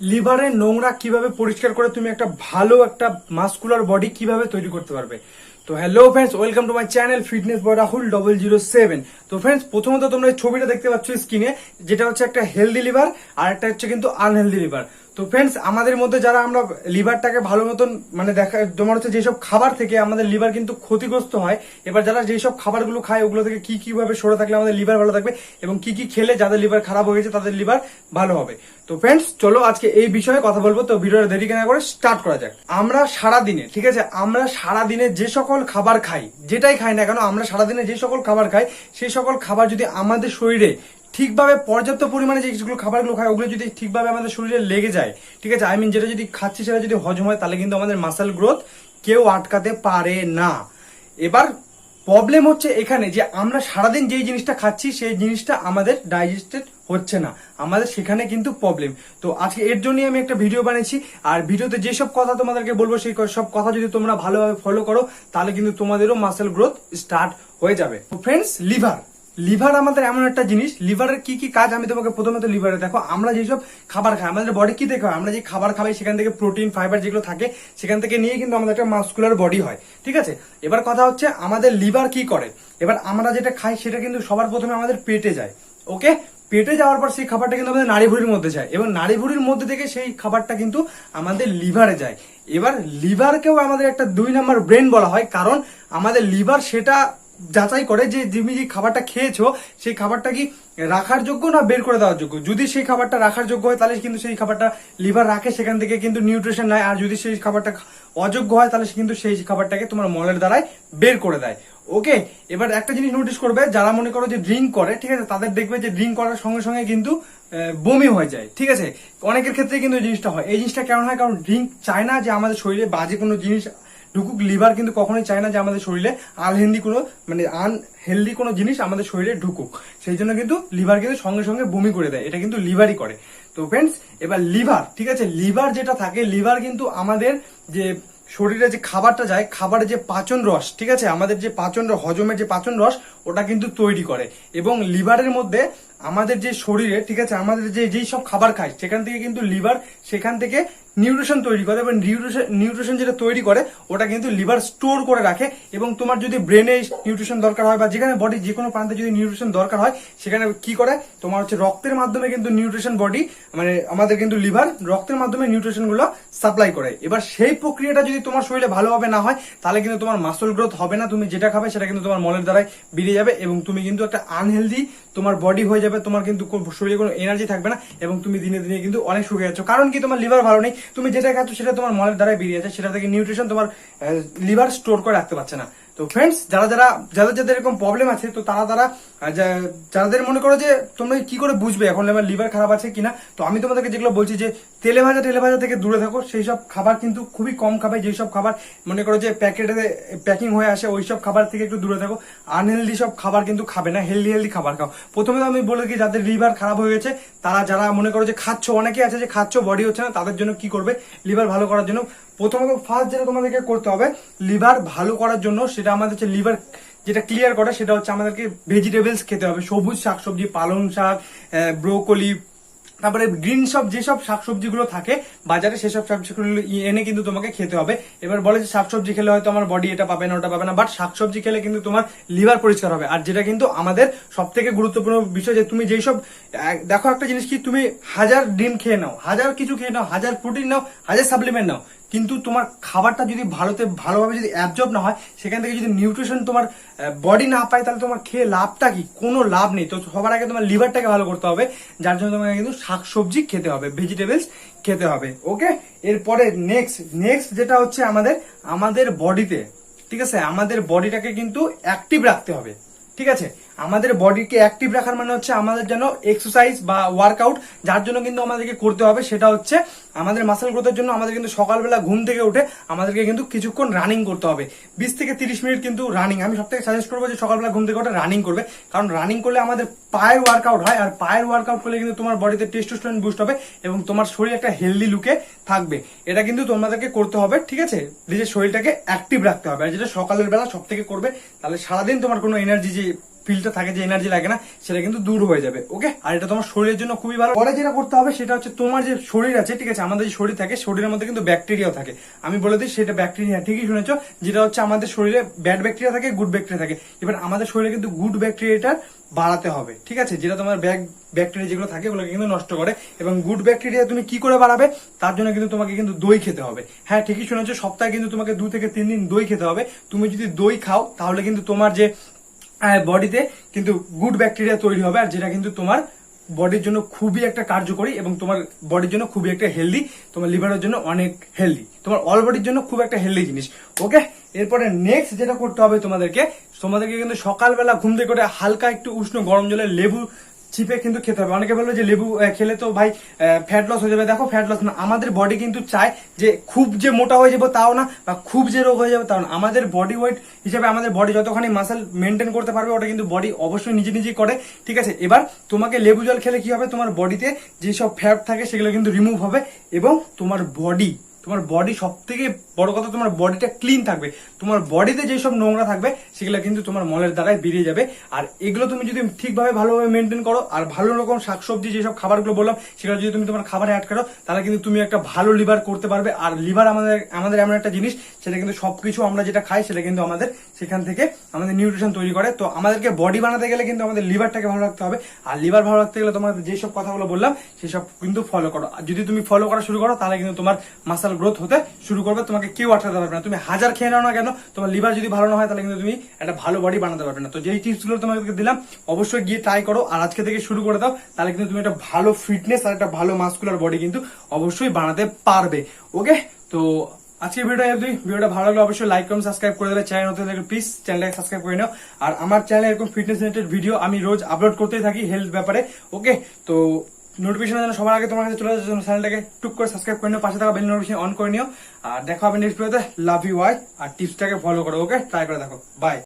লিভারের নোংরা কীভাবে পরিষ্কার করে তুমি একটা ভালো একটা মাস্কুলার বডি কীভাবে তৈরি করতে পারবে? তো hello friends welcome to my channel fitness boy Rahul double zero seven তো ফ্রেন্ডস প্রথমত তোমরা এই ছবিটা দেখতে পাচ্ছ স্ক্রিনে যেটা হচ্ছে একটা হেলদি লিভার আর একটা হচ্ছে কিন্তু আনহেলদি লিভার তো ফ্রেন্ডস আমাদের মধ্যে যারা আমরা লিভারটাকে ভালো মতন মানে দেখা, তোমার হচ্ছে যেসব খাবার থেকে আমাদের লিভার কিন্তু ক্ষতিগ্রস্ত হয়, এবার যারা যেসব খাবারগুলো খায়, ওগুলো থেকে কি কীভাবে সরে থাকলে আমাদের লিভার ভালো থাকবে এবং কি কি খেলে যাদের লিভার খারাপ হয়ে গেছে, তাদের লিভার ভালো হবে। তো ফ্রেন্ডস চলো আজকে এই বিষয়ে কথা বলব, তো ভিডিওটা দেরি কেনা করে স্টার্ট করা যাক। আমরা সারা দিনে ঠিক আছে, আমরা সারা দিনে যে সকল খাবার খাই, যেটাই খাই না কেন, আমরা সারা দিনে যে সকল খাবার খাই সেই সকল খাবার যদি আমাদের শরীরে ঠিকভাবে পর্যাপ্ত পরিমাণে যে যেগুলো খাবারগুলো খায়, ওগুলো যদি ঠিকভাবে আমাদের শরীরে লেগে যায়, ঠিক আছে? আই মিন যেটা যদি খাচ্ছি, সেটা যদি হজম হয়, তাহলে কিন্তু আমাদের মাসেল গ্রোথ কেউ আটকাতে পারে না। এবার প্রবলেম হচ্ছে এখানে যে, আমরা সারাদিন যেই জিনিসটা খাচ্ছি, সেই জিনিসটা আমাদের ডাইজেস্টেড হচ্ছে না। আমাদের সেখানে কিন্তু প্রবলেম তো আজকে এর জন্যই আমি একটা ভিডিও বানিয়েছি। আর ভিডিওতে যেসব কথা তোমাদেরকে বলব, সেই সব কথা যদি তোমরা ভালোভাবে ফলো করো, তাহলে কিন্তু তোমাদেরও মাসেল গ্রোথ স্টার্ট হয়ে যাবে। ফ্রেন্ডস লিভার লিভার আমাদের এমন একটা জিনিস লিভারের কি কি কাজ আমি তোমাকে প্রথমত লিভারে দেখো, আমরা যেসব খাবার খাই, আমাদের বডি কি দেখো, আমরা যে খাবার খাই, সেখান থেকে প্রোটিন ফাইবার যেগুলো থাকে, সেখান থেকে নিয়ে কিন্তু আমাদের একটা মাস্কুলার বডি হয়, ঠিক আছে? এবার কথা হচ্ছে, আমাদের লিভার কি করে? এবার আমরা যেটা খাই, সেটা কিন্তু সবার প্রথমে আমাদের পেটে যায় ওকে পেটে যাওয়ার পর সেই খাবারটা কিন্তু আমাদের নাড়িভুড়ির মধ্যে যায়, এবং নাড়িভুড়ির মধ্যে থেকে সেই খাবারটা কিন্তু আমাদের লিভারে যায়। এবার লিভারকেও আমাদের একটা দুই নাম্বার ব্রেন বলা হয়, কারণ আমাদের লিভার সেটা যাচাই করে যে তুমি যে খাবারটা খেয়েছো, সেই খাবারটা কি রাখার যোগ্য না বের করে দেওয়ার যোগ্য? যদি সেই খাবারটা রাখার যোগ্য হয়, তাহলে কিন্তু সেই খাবারটা লিভার রাখে, সেখান থেকে কিন্তু নিউট্রিশন নেয়। আর যদি সেই খাবারটা অযোগ্য হয়, তাহলে কিন্তু সেই খাবারটাকে তোমার মলের দ্বারাই বের করে দেয়। ওকে? এবার একটা জিনিস নোটিস করবে, যারা মনে করো যে ড্রিঙ্ক করে, ঠিক আছে? তাদের দেখবে যে ড্রিঙ্ক করার সঙ্গে সঙ্গে কিন্তু বমি হয়ে যায়, ঠিক আছে? অনেকের ক্ষেত্রে কিন্তু এই জিনিসটা হয়। এই জিনিসটা কেমন হয়? কারণ ড্রিঙ্ক চায় না যে আমাদের শরীরে বাজে কোনো জিনিস ঢুকুক লিভার কিন্তু কখনোই চায় না যে আমাদের শরীরে আনহেলদি কোনো মানে আনহেলদি কোনো জিনিস আমাদের শরীরে ঢুকুক। সেই জন্য কিন্তু লিভার কিন্তু সঙ্গে সঙ্গে বমি করে দেয়। এটা কিন্তু লিভারই করে। তো ফ্রেন্ডস এবার লিভার ঠিক আছে? লিভার যেটা থাকে লিভার কিন্তু আমাদের যে শরীরে যে খাবারটা যায় খাবারের যে পাচন রস, ঠিক আছে? আমাদের যে পাচন রস হজমের যে পাচন রস, ওটা কিন্তু তৈরি করে। এবং লিভারের মধ্যে আমাদের যে শরীরে, ঠিক আছে? আমাদের যে যেই সব খাবার খাই সেখান থেকে কিন্তু লিভার সেখান থেকে নিউট্রিশন তৈরি করে এবং নিউট্রিশন যেটা তৈরি করে, ওটা কিন্তু লিভার স্টোর করে রাখে এবং তোমার যদি ব্রেনে নিউট্রিশন দরকার হয় বা যেখানে বডি যে কোনো প্রান্তে যদি নিউট্রিশন দরকার হয়, সেখানে কি করে? তোমার হচ্ছে রক্তের মাধ্যমে কিন্তু নিউট্রিশন বডি মানে আমাদের কিন্তু লিভার রক্তের মাধ্যমে নিউট্রিশনগুলো সাপ্লাই করে। এবার সেই প্রক্রিয়াটা যদি তোমার শরীরে ভালোভাবে না হয়, তাহলে কিন্তু তোমার মাসল গ্রোথ হবে না, তুমি যেটা খাবে সেটা কিন্তু তোমার মলের দ্বারাই বেরিয়ে যাবে এবং তুমি কিন্তু একটা আনহেলদি তোমার বডি হয়ে যাবে, তোমার কিন্তু শরীরে কোনো এনার্জি থাকবে না এবং তুমি দিনে দিনে কিন্তু অনেক শুকিয়ে যাচ্ছ কারণ কি? তোমার লিভার ভালো নেই তুমি যেটা খাচ্ছ সেটা তোমার মলের দ্বারাই বেরিয়ে যাচ্ছে সেটা থেকে নিউট্রিশন তোমার লিভার স্টোর করে রাখতে পারছে না। তো ফ্রেন্ডস যারা যারা, যাদের যাদের এরকম প্রবলেম আছে, তো তারা তারা যাদের মনে করো যে তোমরা কি করে বুঝবে এখন আমার লিভার খারাপ আছে কিনা, তো আমি তোমাদেরকে যেগুলো বলছি যে তেলে ভাজা টেলে ভাজা থেকে দূরে থাকো, সেই সব খাবার কিন্তু খুবই কম খাবে, যেই সব খাবার মনে করো যে প্যাকেটে প্যাকিং হয়ে আসে, ওই সব খাবার থেকে একটু দূরে থাকো। আনহেলদি সব খাবার কিন্তু খাবে না হেলদি হেলদি খাবার খাও। প্রথমে তো আমি বলে কি যাদের লিভার খারাপ হয়ে গেছে, তারা যারা মনে করো যে খাচ্ছ অনেকে আছে যে খাচ্ছ বডি হচ্ছে না, তাদের জন্য কি করবে? লিভার ভালো করার জন্য প্রথমত ফার্স্ট যেটা তোমাদেরকে করতে হবে লিভার ভালো করার জন্য সেটা আমাদের হচ্ছে লিভার যেটা ক্লিয়ার করে সেটা হচ্ছে আমাদেরকে ভেজিটেবলস খেতে হবে। সবুজ শাকসবজি, পালং শাক ব্রোকলি তারপরে গ্রিন সব যেসব শাকসবজিগুলো থাকে, বাজারে সেসব শাকসবজিগুলো এনে কিন্তু তোমাকে খেতে হবে। এবার বলে যে শাকসবজি খেলে হয়তো আমার বডি এটা পাবে না, ওটা পাবে না বাট শাকসবজি খেলে কিন্তু তোমার লিভার পরিষ্কার হবে। আর যেটা কিন্তু আমাদের সব থেকে গুরুত্বপূর্ণ বিষয় যে তুমি যেই সব দেখো একটা জিনিস কি, তুমি হাজার ডিম খেয়ে নাও, হাজার কিছু খেয়ে নাও, হাজার প্রোটিন নাও, হাজার সাপ্লিমেন্ট নাও। কিন্তু তোমার খাবারটা যদি ভালোতে, ভালোভাবে যদি অ্যাবজর্ব না হয়, সেখান থেকে যদি নিউট্রিশন তোমার বডি না পায়, তাহলে তোমার খেয়ে লাভটা কি? কোনো লাভ নেই। তো সবার আগে তোমার লিভারটাকে ভালো করতে হবে, যার জন্য তোমাকে কিন্তু শাকসবজি খেতে হবে ভেজিটেবলস খেতে হবে ওকে এরপরে নেক্সট নেক্সট যেটা হচ্ছে আমাদের আমাদের বডিতে ঠিক আছে? আমাদের বডিটাকে কিন্তু অ্যাক্টিভ রাখতে হবে, ঠিক আছে? আমাদের বডিকে অ্যাক্টিভ রাখার মানে হচ্ছে আমাদের যেন এক্সারসাইজ বা ওয়ার্কআউট যার জন্য কিন্তু আমাদেরকে করতে হবে, সেটা হচ্ছে আমাদের মাসেল গ্রোথের জন্য আমাদের কিন্তু সকালবেলা ঘুম থেকে উঠে আমাদেরকে কিন্তু কিছুক্ষণ রানিং করতে হবে। বিশ থেকে তিরিশ মিনিট কিন্তু রানিং আমি সব থেকে সাজেস্ট করব যে সকালবেলা ঘুম থেকে উঠে রানিং করবে। কারণ রানিং করলে আমাদের পায়ের ওয়ার্কআউট হয়, আর পায়ের ওয়ার্কআউট করলে কিন্তু তোমার বডিতে টেস্ট টেস্টোস্টেরন বুস্ট হবে এবং তোমার শরীর একটা হেলদি লুকে থাকবে। এটা কিন্তু তোমাদেরকে করতে হবে, ঠিক আছে? নিজের শরীরটাকে অ্যাক্টিভ রাখতে হবে। আর যেটা সকালের বেলা সব থেকে করবে, তাহলে সারাদিন তোমার কোনো এনার্জি যে ফিলটা থাকে যে এনার্জি লাগে না, সেটা কিন্তু দূর হয়ে যাবে ওকে আর এটা তোমার শরীরের জন্য খুবই ভালো। পরে যেটা করতে হবে, সেটা হচ্ছে তোমার যে শরীর আছে, ঠিক আছে, আমাদের যে শরীর থাকে, শরীরের মধ্যে কিন্তু ব্যাকটেরিয়াও থাকে। আমি বলে দিই, সেটা ব্যাকটেরিয়া ঠিকই শুনেছো, যেটা হচ্ছে আমাদের শরীরে ব্যাড ব্যাকটেরিয়া থাকে গুড ব্যাকটেরিয়া থাকে। এবার আমাদের শরীরে কিন্তু গুড ব্যাকটেরিয়াটা বাড়াতে হবে, ঠিক আছে? যেটা তোমার ব্যাক ব্যাকটেরিয়া যেগুলো থাকে, ওগুলোকে কিন্তু নষ্ট করে। এবং গুড ব্যাকটেরিয়া তুমি কি করে বাড়াবে? তার জন্য কিন্তু তোমাকে কিন্তু দই খেতে হবে। হ্যাঁ ঠিকই শুনেছো, সপ্তাহে কিন্তু তোমাকে দু থেকে তিন দিন দই খেতে হবে। তুমি যদি দই খাও, তাহলে কিন্তু তোমার যে বডিতে কিন্তু গুড ব্যাকটেরিয়া তৈরি হবে আর যেটা কিন্তু তোমার বডির জন্য খুবই একটা কার্যকরী এবং তোমার বডির জন্য খুবই একটা হেলদি তোমার লিভারের জন্য অনেক হেলদি তোমার অল বডির জন্য খুব একটা হেলদি জিনিস। ওকে এরপরে নেক্সট যেটা করতে হবে তোমাদেরকে তোমাদেরকে কিন্তু সকালবেলা ঘুম থেকে করে হালকা একটু উষ্ণ গরম জলে লেবু চিপে কিন্তু খেতে হবে। অনেকে বলল যে লেবু খেলে তো ভাই ফ্যাট লস হয়ে যাবে। দেখো ফ্যাট লস না, আমাদের বডি কিন্তু চায় যে খুব যে মোটা হয়ে যাব তাও না, বা খুব যে রোগ হয়ে যাবে তাও না। আমাদের বডি ওয়েট হিসেবে আমাদের বডি যতখানি মাসেল মেনটেন করতে পারবে, ওটা কিন্তু বডি অবশ্যই নিজে নিজেই করে। ঠিক আছে? এবার তোমাকে লেবু জল খেলে কি হবে? তোমার বডিতে যেসব ফ্যাট থাকে সেগুলো কিন্তু রিমুভ হবে এবং তোমার বডি তোমার বডি সব থেকে বড় কথা তোমার বডিটা ক্লিন থাকবে। তোমার বডিতে যেসব নোংরা থাকবে, সেগুলো কিন্তু তোমার মলের দ্বারাই বেরিয়ে যাবে। আর এগুলো তুমি যদি ঠিকভাবে ভালোভাবে মেনটেন করো, আর ভালো রকম শাকসবজি যেসব খাবারগুলো বললাম, সেগুলো যদি তুমি তোমার খাবারে অ্যাড করো, তাহলে কিন্তু তুমি একটা ভালো লিভার করতে পারবে। আর লিভার আমাদের আমাদের এমন একটা জিনিস, সেটা কিন্তু সবকিছু আমরা যেটা খাই, সেটা কিন্তু আমাদের সেখান থেকে আমাদের নিউট্রিশন তৈরি করে। তো আমাদেরকে বডি বানাতে গেলে কিন্তু আমাদের লিভারটাকে ভালো রাখতে হবে। আর লিভার ভালো রাখতে গেলে তোমাদের যেসব কথাগুলো বললাম, সেসব কিন্তু ফলো করো। আর যদি তুমি ফলো করা শুরু করো, তাহলে কিন্তু তোমার মাসাল গ্রোথ হতে শুরু করবে, তোমাকে কেউ আটকাতে পারবে না। তুমি হাজার খেয়ে নাও না কেন? তোমার লিভার যদি ভালো না হয়, তাহলে কিন্তু তুমি একটা ভালো বডি বানাতে পারবে না। তো যেই টিপসগুলো তোমাকে দিলাম, অবশ্যই গিয়ে ট্রাই করো। আর আজকে থেকে শুরু করে দাও, তাহলে কিন্তু তুমি একটা ভালো ফিটনেস আর একটা ভালো মাস্কুলার বডি কিন্তু অবশ্যই বানাতে পারবে। ওকে তো আজকে ভিডিও অবধি ভিডিওটা ভালো লাগলে অবশ্যই লাইক কমেন্ট সাবস্ক্রাইব করে দেবে। চ্যানেল হতে থাকলে প্লিজ চ্যানেলটাকে সাবস্ক্রাইব করে নাও। আর আমার চ্যানেলে এরকম ফিটনেস রিলেটেড ভিডিও আমি রোজ আপলোড করতেই থাকি হেলথ ব্যাপারে। ওকে তো নোটিফিকেশন যেন সবার আগে তোমার কাছে চলে যাচ্ছে চ্যানেলটাকে টুক করে সাবস্ক্রাইব করে নিও, পাশে থাকা বেল নোটিফিকেশন অন করে নিও। আর দেখা হবে নেক্সট ভিডিওতে লাভ ইউ ওয়াই আর টিপসটাকে ফলো করো ওকে ট্রাই করে দেখো। বাই